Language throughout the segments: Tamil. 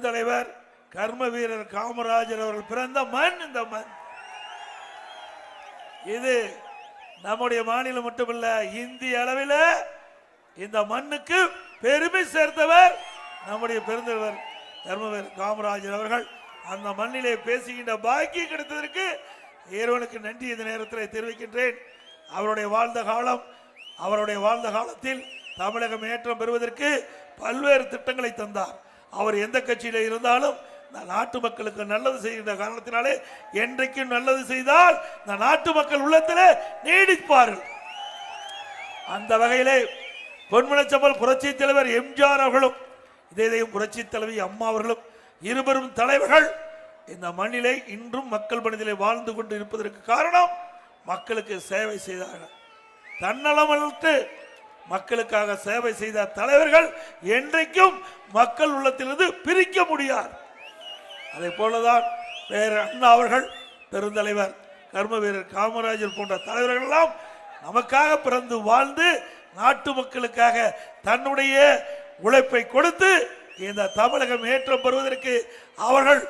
தலைவர் கர்ம வீரர் காமராஜர் அவர்கள் பிறந்த மண் இந்த மண். இது நம்முடைய மாநிலம் மட்டுமல்ல இந்திய அளவில் இந்த மண்ணுக்கு பெருமை சேர்த்தவர் நம்முடைய பெருந்தவர் தர்மவர் காமராஜர் அவர்கள். அந்த மண்ணிலே பேசுகின்ற பாக்கியம் கிடைத்ததற்கு இறைவனுக்கு நன்றி இந்த நேரத்தில் தெரிவிக்கின்றேன். அவருடைய வாழ்ந்த காலம் அவருடைய வாழ்ந்த காலத்தில் தமிழகம் ஏற்றம் பெறுவதற்கு பல்வேறு திட்டங்களை தந்தார். அவர் எந்த கட்சியில் இருந்தாலும் நாட்டு மக்களுக்கு நல்லது செய்கிற காரணத்தினாலே என்றைக்கும் நல்லது செய்தால் நாட்டு மக்கள் உள்ளத்திலே நீடிப்பார்கள். அந்த வகையிலே பொன்மனச்சம்பல் புரட்சி தலைவர் எம்ஜிஆர் அவர்களும் இதே புரட்சி தலைவி அம்மா அவர்களும் இருவரும் தலைவர்கள் இந்த மண்ணிலே இன்றும் மக்கள் மனதிலே வாழ்ந்து கொண்டு இருப்பதற்கு காரணம் மக்களுக்கு சேவை செய்தார்கள். தன்னலமற்று மக்களுக்காக சேவை செய்த தலைவர்கள் என்றைக்கும் மக்கள் உள்ளத்திலிருந்து பிரிக்க முடியாது. அதே போலதான் பேர் அண்ணா அவர்கள் பெருந்தலைவர் கர்ம வீரர் காமராஜர் போன்ற தலைவர்கள் எல்லாம் நமக்காக பிறந்து வாழ்ந்து நாட்டு மக்களுக்காக தன்னுடைய உழைப்பை கொடுத்து இந்த தமிழகம் ஏற்றம் பெறுவதற்கு அவர்கள்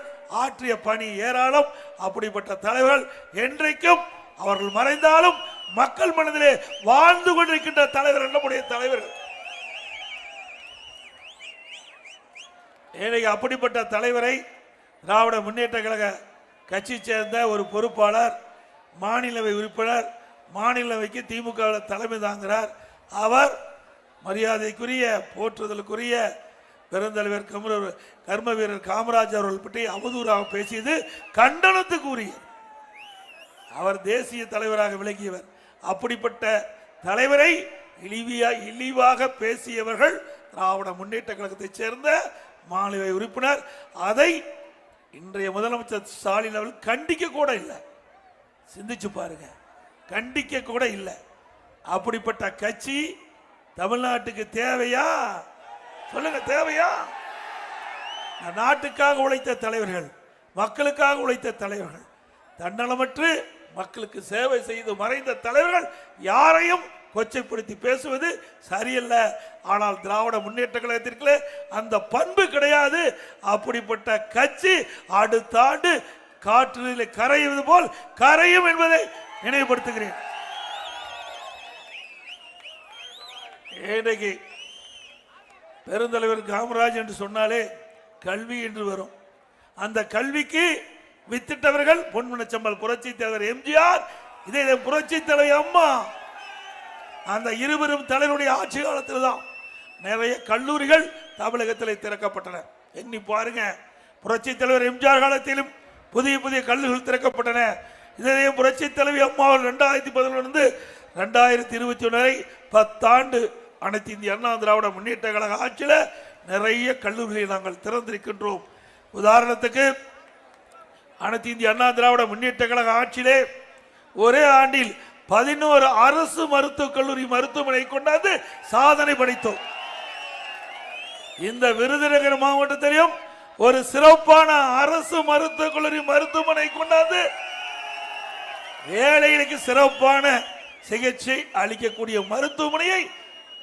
ஆற்றிய பணி ஏராளம். அப்படிப்பட்ட தலைவர்கள் என்றைக்கும் அவர்கள் மறைந்தாலும் மக்கள் மனதிலே வாழ்ந்து கொண்டிருக்கின்ற தலைவர் நம்முடைய தலைவர்கள் இன்னைக்கு அப்படிப்பட்ட தலைவரை திராவிட முன்னேற்ற கழக கட்சி சேர்ந்த ஒரு பொறுப்பாளர் மாநிலவை உறுப்பினர் மாநிலவைக்கு திமுக தலைமை தாங்கிறார். அவர் மரியாதைக்குரிய போற்றுதலுக்குரிய பெருந்தலைவர் கமர கர்ம வீரர் காமராஜ் அவர்கள் பற்றி அவதூறாக பேசியது கண்டனத்துக்குரிய. அவர் தேசிய தலைவராக விளங்கியவர். அப்படிப்பட்ட தலைவரை இழிவியா இழிவாக பேசியவர்கள் திராவிட முன்னேற்ற கழகத்தைச் சேர்ந்த மாநில உறுப்பினர். அதை இன்றைய முதலமைச்சர் ஸ்டாலின் அவர்கள் கண்டிக்க கூட இல்லை. சிந்திச்சு பாருங்க. கண்டிக்க கூட இல்லை. அப்படிப்பட்ட கட்சி தமிழ்நாட்டுக்கு தேவையா? சொல்லுங்க தேவையா? நாட்டுக்காக உழைத்த தலைவர்கள் மக்களுக்காக உழைத்த தலைவர்கள் தன்னலமற்று மக்களுக்கு சேவை செய்து மறைந்த தலைவர்கள் யாரையும் கொச்சைப்படுத்தி பேசுவது சரியல்ல. ஆனால் திராவிட முன்னேற்ற கழகத்திற்கு அந்த பண்பு கிடையாது. அப்படிப்பட்ட கட்சி அடுத்த ஆண்டு காற்றில் கரையுவது போல் கரையும் என்பதை நினைவுபடுத்துகிறேன். இன்றைக்கு பெருந்தலைவர் காமராஜ் என்று சொன்னாலே கல்வி என்று வரும். அந்த கல்விக்கு வித்திட்டவர்கள் பொன்முனச்சம்பல் புரட்சி தலைவர் எம்ஜிஆர் இதே புரட்சி தலைவர் அம்மா. அந்த இருவரும் தலைவருடைய ஆட்சி காலத்தில் தான் நிறைய கல்லூரிகள் தமிழகத்தில் திறக்கப்பட்டன. எண்ணி பாருங்க புரட்சி தலைவர் எம்ஜிஆர் காலத்திலும் புதிய புதிய கல்லூரிகள் திறக்கப்பட்டன. இதே புரட்சி தலைவி அம்மா ரெண்டாயிரத்தி பதினொன்று ரெண்டாயிரத்தி இருபத்தி ஒன்று வரை பத்தாண்டு அனைத்து இந்திய அண்ணா திராவிட முன்னேற்ற கழக ஆட்சியில் நிறைய கல்லூரிகளை நாங்கள் திறந்திருக்கின்றோம். உதாரணத்துக்கு அனைத்து இந்திய அண்ணா திராவிட முன்னேற்ற கழக ஆட்சியிலே ஒரே ஆண்டில் பதினோரு அரசு மருத்துவக் கல்லூரி மருத்துவமனை கொண்டாந்து சாதனை படைத்தோம். இந்த விருதுநகர் மாவட்டத்திலையும் ஒரு சிறப்பான அரசு மருத்துவக் கல்லூரி மருத்துவமனை கொண்டாந்து ஏழைகளுக்கு சிறப்பான சிகிச்சை அளிக்கக்கூடிய மருத்துவமனையை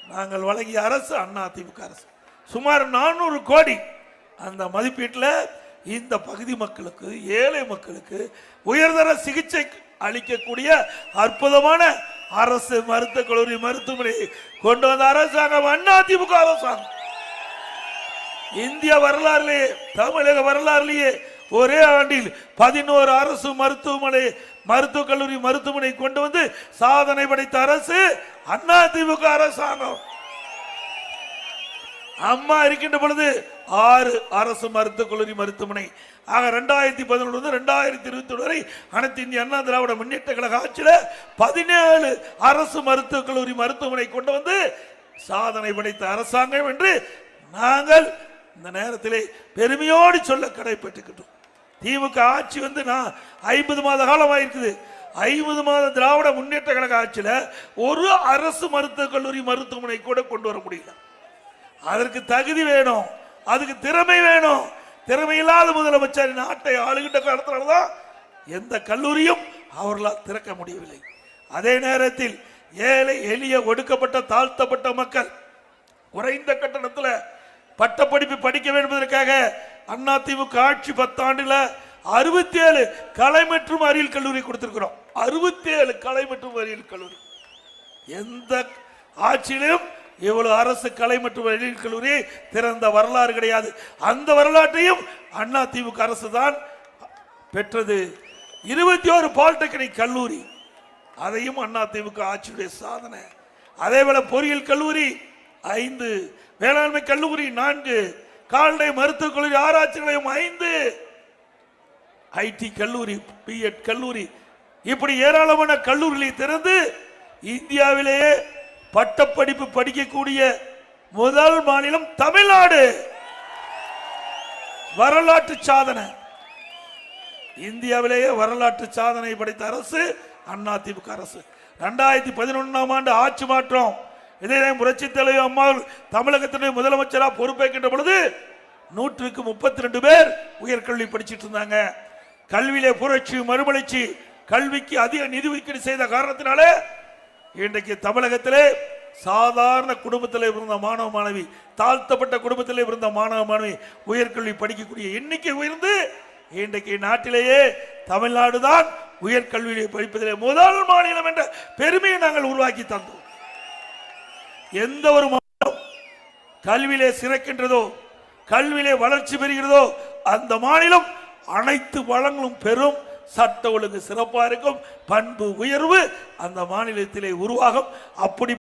நாங்கள் வழங்கிய அரசு அண்ணா திமுக அரசு. சுமார் நானூறு கோடி அந்த மதிப்பீட்டில் இந்த பகுதி மக்களுக்கு ஏழை மக்களுக்கு உயர்தர சிகிச்சை அளிக்கக்கூடிய அற்புதமான அரசு மருத்துவக் கல்லூரி மருத்துவமனை கொண்டு வந்த அரசாங்கம் அண்ணா திமுக அரசாங்கம் இந்திய வரலாறுலேயே தமிழக வரலாறுலேயே ஒரே ஆண்டில் பதினோரு அரசு மருத்துவமனை மருத்துவக் கல்லூரி மருத்துவமனை கொண்டு வந்து சாதனை படைத்த அரசு அண்ணா திமுக அரசாங்கம். அம்மா இருக்கின்ற பொழுது ஆறு அரசு மருத்துவக் கல்லூரி மருத்துவமனை. ஆக ரெண்டாயிரத்தி பதினொன்று வந்து ரெண்டாயிரத்தி இருபத்தி வரை அனைத்து இந்திய அண்ணா திராவிட முன்னேற்ற கழக ஆட்சியில் பதினேழு அரசு மருத்துவக் கல்லூரி மருத்துவமனை கொண்டு வந்து சாதனை படைத்த அரசாங்கம் என்று நாங்கள் இந்த நேரத்திலே பெருமையோடு சொல்ல கடைப்பட்டுக்கிட்டோம் திமுக ஆட்சி வந்து நான் ஐம்பது மாத காலம் ஆயிருக்குது ஐம்பது மாத திராவிட முன்னேற்ற கழக ஆட்சியில் ஒரு அரசு மருத்துவக் கல்லூரி மருத்துவமனை கூட கொண்டு வர முடியல. அதற்கு தகுதி வேணும். அதுக்கு திறமை வேணும். திறமை இல்லாத முதலமைச்சர் நாட்டை ஆளுகின்ற காலத்தினால்தான் எந்த கல்லூரியும் அவர்களால் திறக்க முடியவில்லை. அதே நேரத்தில் ஏழை எளிய ஒடுக்கப்பட்ட தாழ்த்தப்பட்ட மக்கள் குறைந்த கட்டணத்தில் பட்டப்படிப்பு படிக்க வேண்டும் என்பதற்காக அதிமுக ஆட்சி பத்தாண்டுல அறுபத்தி ஏழு கலை மற்றும் அறிவியல் கல்லூரி கொடுத்திருக்கிறோம். அறுபத்தி ஏழு கலை மற்றும் அறிவியல் கல்லூரி. எந்த ஆட்சியிலும் இவ்வளவு அரசு கலை மற்றும் எழில் கல்லூரி திறந்த வரலாறு கிடையாது. அந்த வரலாற்றையும் அண்ணா திமுக அரசு தான் பெற்றது. இருபத்தி ஒரு பாலிடெக்னிக் கல்லூரி. அதையும் அண்ணா திமுக ஆட்சியுடைய சாதனை. அதே போல பொறியியல் கல்லூரி ஐந்து வேளாண்மை கல்லூரி நான்கு கால்நடை மருத்துவக் கல்லூரி ஆராய்ச்சி நிலையம் ஐந்து ஐடி கல்லூரி பிஎட் கல்லூரி. இப்படி ஏராளமான கல்லூரிகளை திறந்து இந்தியாவிலேயே பட்டப்படிப்பு படிக்கக்கூடிய முதல் மாநிலம் தமிழ்நாடு. வரலாற்று சாதனை. இந்தியாவிலேயே வரலாற்று சாதனை படைத்த அரசு அண்ணா திமுக அரசு. ரெண்டாயிரத்தி பதினொன்றாம் ஆண்டு ஆட்சி மாற்றம். இதே புரட்சி தலைவர் அம்மா தமிழகத்தினுடைய முதலமைச்சராக பொறுப்பேற்கின்ற பொழுது நூற்றுக்கு முப்பத்தி ரெண்டு பேர் உயர்கல்வி படிச்சிட்டு இருந்தாங்க. கல்வியிலே புரட்சி மறுமலர்ச்சி கல்விக்கு அதிக நிதி ஒதுக்கீடு செய்த காரணத்தினாலே இன்றைக்கு தமிழகத்திலே சாதாரண குடும்பத்தில் இருந்த மாணவ மாணவி தாழ்த்தப்பட்ட குடும்பத்தில் இருந்த மாணவ மாணவி உயர்கல்வி படிக்கக்கூடிய எண்ணிக்கை உயர்ந்து இன்றைக்கு நாட்டிலேயே தமிழ்நாடு தான் உயர்கல்வியை படிப்பதிலே முதல் மாநிலம் என்ற பெருமையை நாங்கள் உருவாக்கி தந்தோம். எந்த ஒரு மாநிலம் கல்வியிலே சிறக்கின்றதோ கல்வியிலே வளர்ச்சி பெறுகிறதோ அந்த மாநிலம் அனைத்து வளங்களும் பெறும் சட்ட ஒழுங்கு சிறப்பாக இருக்கும் பண்பு உயர்வு அந்த மாநிலத்திலே உருவாகும். அப்படி